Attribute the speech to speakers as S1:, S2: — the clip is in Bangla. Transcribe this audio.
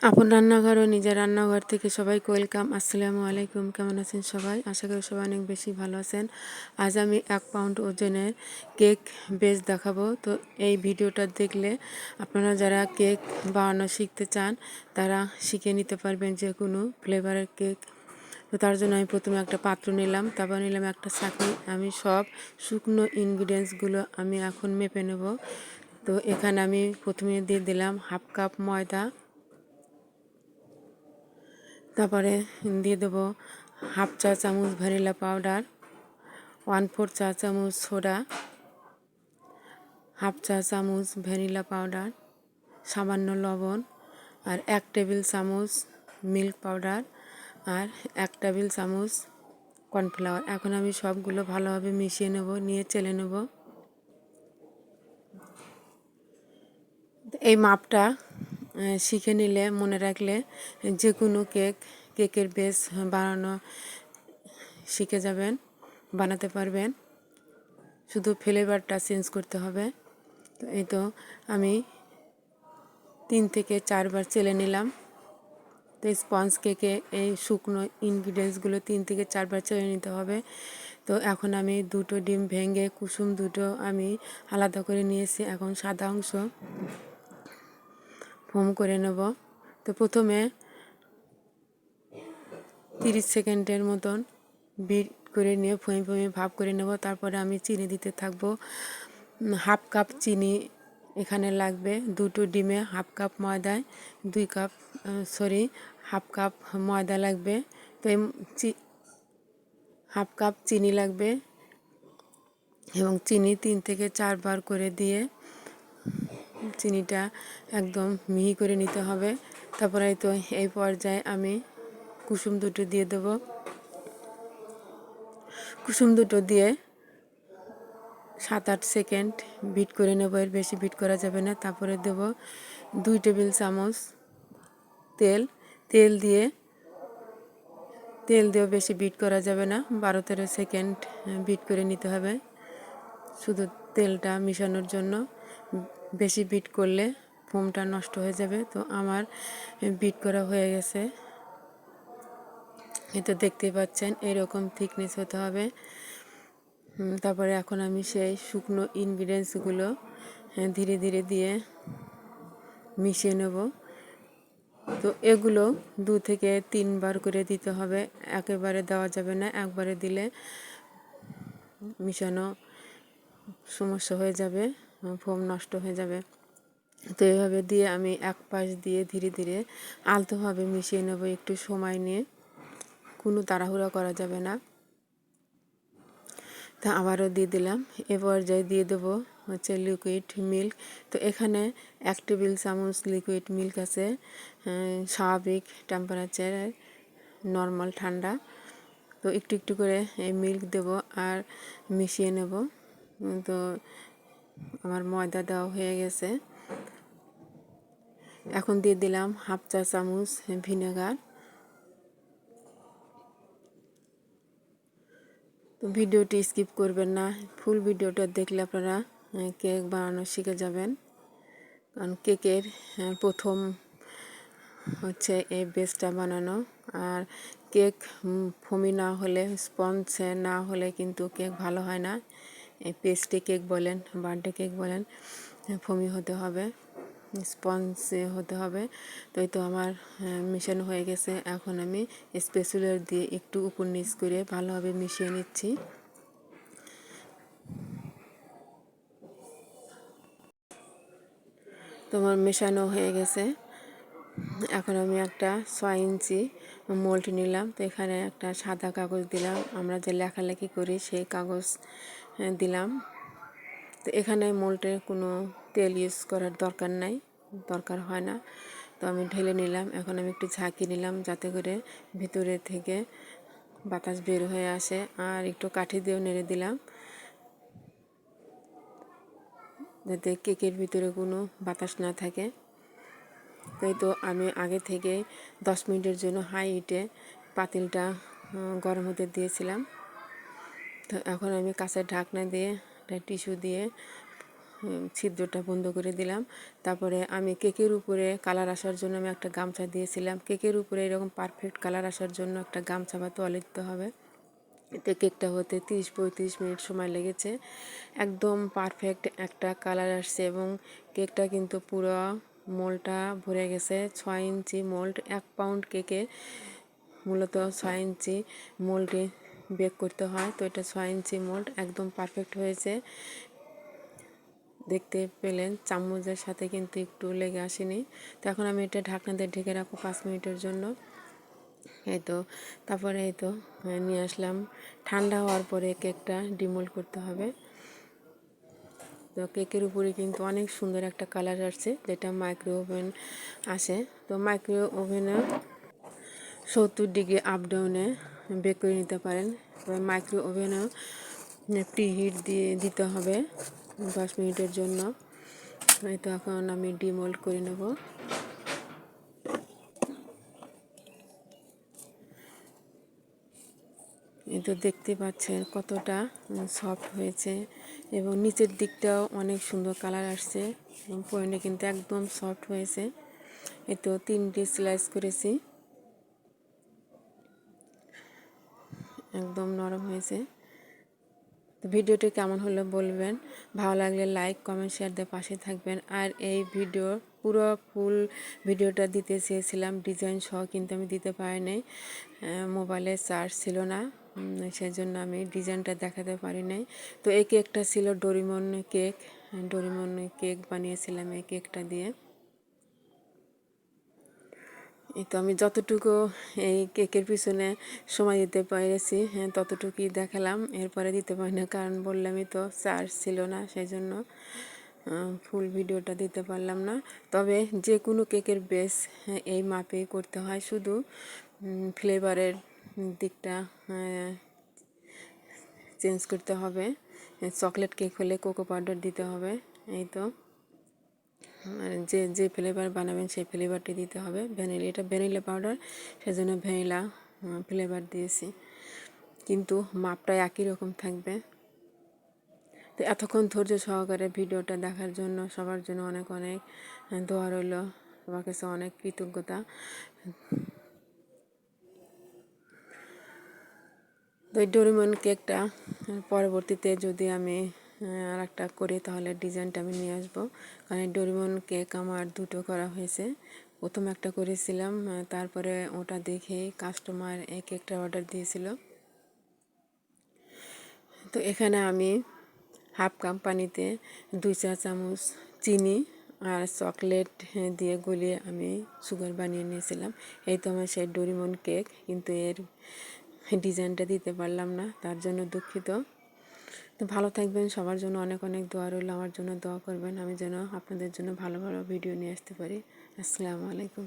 S1: আপন রান্নাঘর ও নিজের রান্নাঘর থেকে সবাইকে ওয়েলকাম। আসসালামু আলাইকুম। কেমন আছেন সবাই? আশা করি সবাই অনেক বেশি ভালো আছেন। আজ আমি এক পাউন্ড ওজনের কেক বেস দেখাবো। তো এই ভিডিওটা দেখলে আপনারা যারা কেক বানানো শিখতে চান, তারা শিখে নিতে পারবেন যে কোনো ফ্লেভারের কেক। তো তার জন্য আমি প্রথমে একটা পাত্র নিলাম, তারপর নিলাম একটা ছাঁকনি আমি সব শুকনো ইনগ্রিডিয়েন্টসগুলো আমি এখন মেপে নেব। তো এখানে আমি প্রথমে দিয়ে দিলাম হাফ কাপ ময়দা তারপরে দিয়ে দেবো, হাফ চা চামচ ভ্যানিলা পাউডার ওয়ান ফোর চা চামচ সোডা, হাফ চা চামচ ভ্যানিলা পাউডার, সামান্য লবণ আর এক টেবিল চামচ মিল্ক পাউডার আর এক টেবিল চামচ কর্নফ্লাওয়ার। এখন আমি সবগুলো ভালোভাবে মিশিয়ে নেব, নিয়ে চেলে নেব। এই মাপটা শিখে নিলে, মনে রাখলে যে কোনো কেক, কেকের বেস বানানো শিখে যাবেন, বানাতে পারবেন। শুধু ফ্লেভারটা চেঞ্জ করতে হবে। তো এই তো আমি তিন থেকে চারবার চেলে নিলাম। তো স্পঞ্জ কেকে এই শুকনো ইনগ্রিডিয়েন্টসগুলো তিন থেকে চারবার চেলে নিতে হবে। তো এখন আমি দুটো ডিম ভেঙে কুসুম দুটো আমি আলাদা করে নিয়েছি। এখন সাদা অংশ। ফোম করে নেব। তো প্রথমে তিরিশ সেকেন্ডের মতন বিট করে নিয়ে ফোঁয়ে ফোঁয়ে ভাব করে নেব। তারপরে আমি চিনি দিতে থাকব। হাফ কাপ চিনি এখানে লাগবে। দুটো ডিমে হাফ কাপ ময়দায় দুই কাপ সরি, হাফ কাপ ময়দা লাগবে। তো হাফ কাপ চিনি লাগবে এবং চিনি তিন থেকে চারবার করে দিয়ে চিনিটা একদম মিহি করে নিতে হবে। তারপরে তো এই পর্যায়ে আমি কুসুম দুটো দিয়ে দেব। কুসুম দুটো দিয়ে সাত আট সেকেন্ড বিট করে নেব, এর বেশি বিট করা যাবে না। তারপরে দেব দুই টেবিল চামচ তেল। তেল দিয়ে, তেল দিয়েও বেশি বিট করা যাবে না। বারো তেরো সেকেন্ড বিট করে নিতে হবে। শুধু তেলটা মিশানোর জন্য। বেশি বিট করলে ফোমটা নষ্ট হয়ে যাবে। তো আমার বিট করা হয়ে গেছে। তো দেখতেই পাচ্ছেন, এরকম থিকনেস হতে হবে। তারপরে এখন আমি সেই শুকনো ইনগ্রিডিয়েন্টসগুলো ধীরে ধীরে দিয়ে মিশিয়ে নেব। তো এগুলো দু থেকে তিনবার করে দিতে হবে। একেবারে দেওয়া যাবে না, একবারে দিলে মিশানো সমস্যা হয়ে যাবে। ফোম নষ্ট হয়ে যাবে। তো এভাবে দিয়ে আমি এক পাশ দিয়ে ধীরে ধীরে আলতোভাবে মিশিয়ে নেব। একটু সময় নিয়ে কোনো তাড়াহুড়া করা যাবে না। তা আবারও দিয়ে দিলাম। এ পর্যায়ে দিয়ে দেবো হচ্ছে লিকুইড মিল্ক তো এখানে এক টেবিল চামচ লিকুইড মিল্ক আছে। স্বাভাবিক টেম্পারেচার নর্মাল ঠান্ডা। তো একটু একটু করে এই মিল্ক দেব আর মিশিয়ে নেব। তো আমার ময়দা দেওয়া হয়ে গেছে। এখন দিয়ে দিলাম হাফ চা চামচ ভিনেগার। তো ভিডিওটি স্কিপ করবেন না, ফুল ভিডিওটা দেখলে আপনারা কেক বানানো শিখে যাবেন। কারণ কেকের প্রথম হচ্ছে এই বেসটা বানানো। আর কেক ফমি না হলে, স্পঞ্জ না হলে কিন্তু কেক ভালো হয় না। পেস্টে কেক বলেন বার্থডে কেক বলেন, ফমি হতে হবে, স্পঞ্জ হতে হবে। তো তো আমার মিশানো হয়ে গেছে। এখন আমি স্পেসুলার দিয়ে একটু উপর নিচ করে ভালোভাবে মিশিয়ে নিচ্ছি। তোমার মেশানো হয়ে গেছে। এখন আমি একটা ছয় ইঞ্চি মোল্ট নিলাম। তো এখানে একটা সাদা কাগজ দিলাম। আমরা যে লেখালেখি করি, সেই কাগজ দিলাম। তো এখানে মোল্টে কোনো তেল ইউজ করার দরকার নাই, দরকার হয় না। তো আমি ঢেলে নিলাম, এখন আমি একটু ঝাঁকি নিলাম যাতে করে ভিতরে থেকে বাতাস বের হয়ে আসে। আর একটু কাঠি দিয়েও নেড়ে দিলাম। যাতে কেকের ভিতরে কোনো বাতাস না থাকে। তাই তো আমি আগে থেকে দশ মিনিটের জন্য হাই হিটে পাতিলটা গরম হতে দিয়েছিলাম। তো এখন আমি কাঁচের ঢাকনা দিয়ে একটা টিস্যু দিয়ে ছিদ্রটা বন্ধ করে দিলাম। তারপরে আমি কেকের উপরে কালার আসার জন্য আমি একটা গামছা দিয়েছিলাম। কেকের উপরে এরকম পারফেক্ট কালার আসার জন্য একটা গামছা বা তোয়ালে দিতে হবে। এতে কেকটা হতে তিরিশ পঁয়ত্রিশ মিনিট সময় লেগেছে। একদম পারফেক্ট একটা কালার আসছে এবং কেকটা কিন্তু পুরো মোলটা ভরে গেছে। ছয় ইঞ্চি মোল্ড, এক পাউন্ড কেকে, মূলত ছয় ইঞ্চি মোল্ডে বেক করতে হয়। তো এটা ছয় ইঞ্চি মোল্ড একদম পারফেক্ট হয়েছে। দেখতে পেলেন চামচের সাথে কিন্তু একটু লেগে আসেনি। তো এখন আমি এটা ঢাকনা দিয়ে ঢেকে রাখব পাঁচ মিনিটের জন্য। এই তো তারপরে এই তো আহ, নিয়ে আসলাম। ঠান্ডা হওয়ার পরে কেকটা ডিমোল্ড করতে হবে। তো কেকের উপরে কিন্তু অনেক সুন্দর একটা কালার আসছে যেটা মাইক্রো ওভেন আসে। তো মাইক্রো ওভেনে সত্তর ডিগ্রি আপ ডাউনে বেক করে নিতে পারেন। তবে মাইক্রো ওভেনেও প্রি হিট দিয়ে দিতে হবে দশ মিনিটের জন্য। তো এখন আমি ডিমোল্ড করে নেব। তো দেখতে পাচ্ছেন কতটা সফট হয়েছে এবং নিচের দিকটাও অনেক সুন্দর কালার আসছে। এবং পয়েন্টে কিন্তু একদম সফট হয়েছে। এই তো তিনটে স্লাইস করেছি। একদম নরম হয়েছে। ভিডিওটি কেমন হলো বলবেন। ভালো লাগলে লাইক কমেন্ট শেয়ার দিয়ে পাশে থাকবেন। আর এই ভিডিও পুরো ফুল ভিডিওটা দিতে চেয়েছিলাম। ডিজাইন সহ কিন্তু আমি দিতে পারি নাই মোবাইলে চার্জ ছিল না। উম, সেজন্য আমি ডিজাইনটা দেখাতে পারি নাই তো এই কেকটা ছিল ডোরিমন কেক ডোরিমন কেক বানিয়েছিলাম এই কেকটা দিয়ে। এই তো আমি যতটুকু এই কেকের পিছনে সময় দিতে পেরেছি হ্যাঁ ততটুকুই দেখালাম। এরপরে দিতে পারি না কারণ বললামই তো চার্জ ছিল না সেই জন্য ফুল ভিডিওটা দিতে পারলাম না। তবে যে কোনো কেকের বেস হ্যাঁ, এই মাপেই করতে হয়। শুধু ফ্লেভারের দিকটা চেঞ্জ করতে হবে। চকলেট কেক হলে কোকো পাউডার দিতে হবে এই তো। যে যে ফ্লেভার বানাবেন সেই ফ্লেভারটি দিতে হবে। ভ্যানিলা এটা ভ্যানিলা পাউডার সেজন্য ভ্যানিলা ফ্লেভার দিয়েছি। কিন্তু মাপটা একই রকম থাকবে। তো এতক্ষণ ধৈর্য সহকারে ভিডিওটা দেখার জন্য সবার জন্য অনেক অনেক দোয়া রইল। সবার কাছে অনেক কৃতজ্ঞতা। তো ডোরিমন কেকটা পরবর্তীতে যদি আমি আর একটা করে তাহলে ডিজাইনটা আমি নিয়ে আসব। কারণ ডোরিমন কেক আমার দুটো করা হয়েছে। প্রথম একটা করেছিলাম তারপরে ওটা দেখে কাস্টমার এক একটা অর্ডার দিয়েছিল। তো এখানে আমি হাফ কাপ পানিতে দুই চা চামচ চিনি আর চকলেট দিয়ে গলিয়ে আমি সুগার বানিয়ে নিয়েছিলাম। এই তো আমার সেই ডোরিমন কেক, কিন্তু এর ডিজাইনটা দিতে পারলাম না, তার জন্য দুঃখিত। তো ভালো থাকবেন, সবার জন্য অনেক অনেক দোয়া রইল, আমার জন্য দোয়া করবেন, আমি যেন আপনাদের জন্য ভালো ভালো ভিডিও নিয়ে আসতে পারি। আসসালামু আলাইকুম।